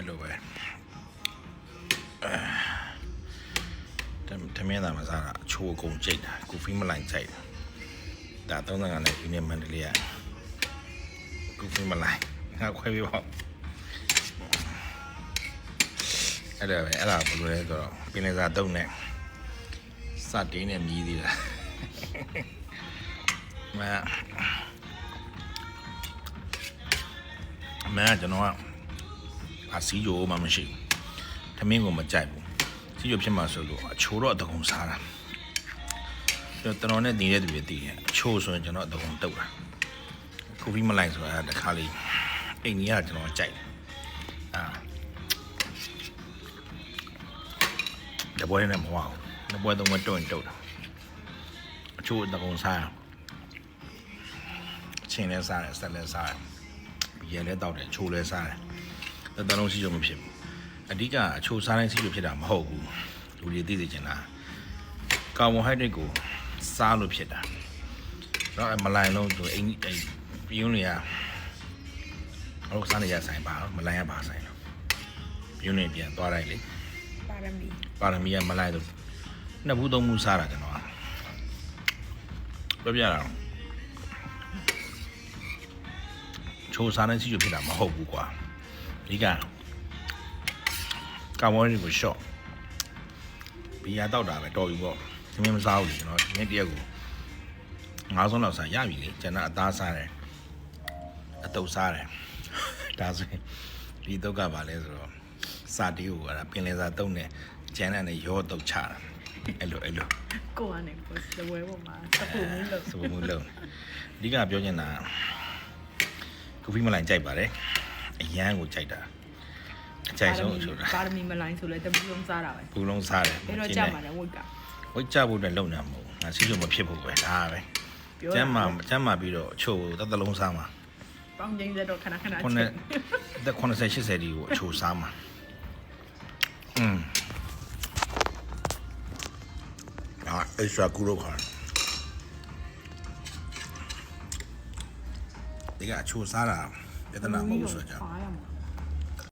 အဲ့လိုပဲအဲတမင်းသားမစားတာအချိုးအကုန်ကြိတ်တာကိုဖီမလိုက်ကြိုက်တာဒါ35နဲ့ဒီနေ့မန္တလေးကကိုဖီမလိုက်ငါခွဲပြပါအဲ့ဒါပဲအဲ့ဒါဘယ်လိုလဲဆိုတော့ပင်လယ်စာတုံးနဲ့စတင်းနဲ့မြည်သေးတာမအမေကကျွန်တော်က အစီးကြိုးမှမရှိဘူးထမင်းကိုမကြိုက်ဘူးစီးကြိုးဖြစ်မှဆိုလို့အချိုးတော့အတကုံစားတာကျွန်တော်နဲ့နေတဲ့သူတွေတည်တယ်အချိုးဆိုရင်ကျွန်တော်အတကုံတုတ်တာကိုဖီမလိုက်ဆိုတာတခါလေးအိမ်ကြီးကကျွန်တော်ကြိုက်တယ်အာတပွဲနဲ့မဝအောင်တပွဲတော့မတွန့်တုတ်တာအချိုးအတကုံစားချင်းလဲစားတယ်ဆက်လဲစားတယ်ရဲလဲတောက်တယ်ချိုးလဲစားတယ် တတလုံးစီရုံမဖြစ်ဘူးအဓိကအချိုးစားတိုင်းစီရုံဖြစ်တာမဟုတ်ဘူးလူတွေသိသိချင်တာကာဗွန်ဟိုက်ဒရိတ်ကိုစားလို့ဖြစ်တာတော့မလိုင်လုံးသူအိမ်အိမ်ပြင်းတွေကအောက်စားနေရဆိုင်ပါမလိုင်ရပါဆိုင်လို့ပြင်းနေပြန်သွားလိုက်လေပါရမီပါရမီကမလိုက်တော့နှစ်ဘူးသုံးဘူးစားတာကျွန်တော်ကပြပြတာချိုးစားတဲ့စီချိုဖြစ်တာမဟုတ်ဘူးကွာ ဒီကကာမွန်ရီကိုရှော့ဘီယာတောက်တာပဲတော်ပြီပေါ့ဒီမင်းမစားဘူးလေကျွန်တော်ဒီနေ့တရက်ကိုငါးဆုံးလောက်စားရပြီလေကျွန်တော်အသားစားတယ်အတုပ်စားတယ်ဒါဆိုရင်ဒီတုပ်ကပါလဲဆိုတော့စာတီးကိုအဲ့ဒါပင်လယ်စာတုံးနဲ့ကျန်းတဲ့နဲ့ရောတုပ်ချတာအဲ့လိုအဲ့လိုကိုကနေကိုစဝဲပေါ်မှာတပူမင်းလို့စပမှုလုံးအဓိကပြောချင်တာကိုဖီမလိုင်ကြိုက်ပါတယ် အရန်ကိုကြိုက်တာအကြိုက်ဆုံးအချို့တာပါရမီမလိုင်းဆိုလဲတပူလုံးစားတာပဲဘူးလုံးစားတယ်အဲ့တော့ကြမှာလဲဝိတ်ကဝိတ်ကြဖို့အတွက်လုံနေမှာမဟုတ်ဘူးငါစီးလို့မဖြစ်ဘူးပဲဒါပဲပြောကျမ်းမာကျမ်းမာပြီးတော့အချို့တသက်လုံးစားမှာပေါင်းချင်းစက်တော့ခဏခဏခုချနှစ်စ်အသက်80 80ဒီကိုအချို့စားမှာอืมအာ extra ကူလို့ခေါ်တယ်ဒီကအချို့စားတာ ya da namusa hocam.